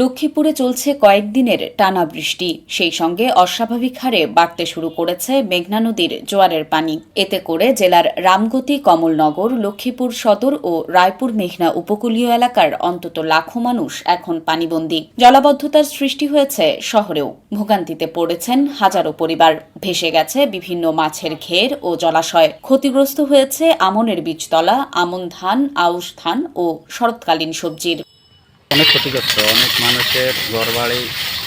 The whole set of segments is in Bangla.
লক্ষ্মীপুরে চলছে কয়েকদিনের টানা বৃষ্টি। সেই সঙ্গে অস্বাভাবিক হারে বাড়তে শুরু করেছে মেঘনা নদীর জোয়ারের পানি। এতে করে জেলার রামগতি, কমলনগর, লক্ষ্মীপুর সদর ও রায়পুর মেঘনা উপকূলীয় এলাকার অন্তত লাখো মানুষ এখন পানিবন্দী। জলাবদ্ধতার সৃষ্টি হয়েছে শহরেও। ভোগান্তিতে পড়েছেন হাজারো পরিবার। ভেসে গেছে বিভিন্ন মাছের ঘের ও জলাশয়। ক্ষতিগ্রস্ত হয়েছে আমনের বীজতলা, আমন ধান, আউশ ধান ও শরৎকালীন সবজির। অনেক ক্ষতিগ্রস্ত। অনেক মানুষের ঘর বাড়ি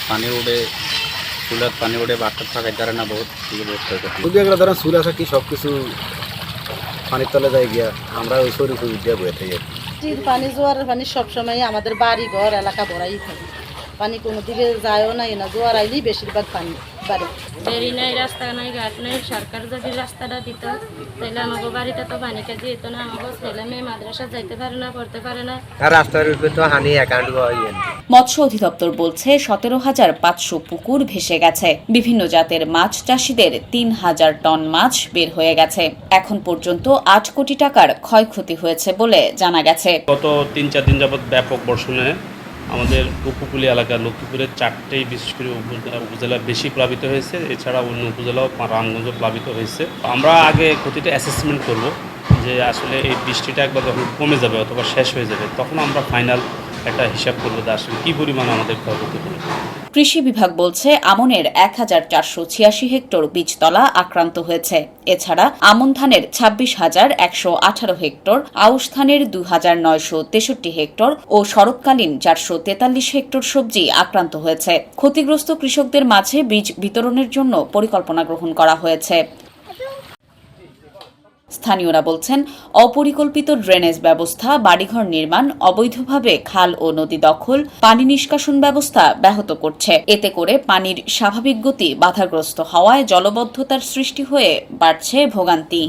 পানি উঠে চুলার পানি উঠে বাচ্চা থাকার দ্বারা না বহুত যদি এগুলো ধরেন সুর আসা কি সব কিছু পানির তলে যায় গিয়া আমরা ওই শরীর সুর দিয়ে বয়ে থাকি। পানি জোয়ারের পানি সবসময় আমাদের বাড়ি ঘর এলাকা ভরাই থাকে। পানি কোনো দিকে যায়ও নাই না জোয়ার আইলেই বেশিরভাগ পানি। বাড়ি। নাই রাস্তা নাই ঘাট নাই সরকার যদি রাস্তাটা দিত তাহলে আমাকে বাড়িতে তো পানিটা যেত না আমাকে ছেলে মেয়ে মাদ্রাসা যাইতে পারে না পড়তে পারে না। রাস্তার উপরে তো হানি অ্যাকাউন্ট মৎস্য অধিদপ্তর বলছে সতেরো হাজার পাঁচশো পুকুর ভেসে গেছে। বিভিন্ন জাতের মাছ চাষিদের তিন হাজার টন মাছ বের হয়ে গেছে। এখন পর্যন্ত আট কোটি টাকার ক্ষয়ক্ষতি হয়েছে বলে জানা গেছে। গত তিন চার দিন যাবৎ ব্যাপক বর্ষণে আমাদের উপকূলীয় এলাকা লক্ষ্মীপুরের চারটেই, বিশেষ করে উপজেলা উপজেলা বেশি প্লাবিত হয়েছে। এছাড়া অন্য উপজেলাও রামগঞ্জ প্লাবিত হয়েছে। আমরা আগে ক্ষতিটা অ্যাসেসমেন্ট করব। যে আসলে এই বৃষ্টিটা একবার যখন কমে যাবে অথবা শেষ হয়ে যাবে, তখন আমরা ফাইনাল একটা হিসাব করব যে আসলে কী পরিমাণ আমাদের ক্ষয়ক্ষতি হলো। কৃষি বিভাগ বলছে আমনের এক হাজার চারশো ছিয়াশি হেক্টর বীজতলা আক্রান্ত হয়েছে। এছাড়া আমন ধানের ছাব্বিশ হাজার একশো আঠারো হেক্টর, আউশ ধানের দু হাজার নয়শো তেষট্টি হেক্টর ও শরৎকালীন চারশো তেতাল্লিশ হেক্টর সবজি আক্রান্ত হয়েছে। ক্ষতিগ্রস্ত কৃষকদের মাঝে বীজ বিতরণের জন্য পরিকল্পনা গ্রহণ করা হয়েছে। স্থানীয়রা বলছেন, অপরিকল্পিত ড্রেনেজ ব্যবস্থা, বাড়িঘর নির্মাণ, অবৈধভাবে খাল ও নদী দখল, পানি নিষ্কাশন ব্যবস্থা ব্যাহত করছে। এতে করে পানির স্বাভাবিক গতি বাধাগ্রস্ত হওয়ায় জলবদ্ধতার সৃষ্টি হয়ে বাড়ছে ভোগান্তি।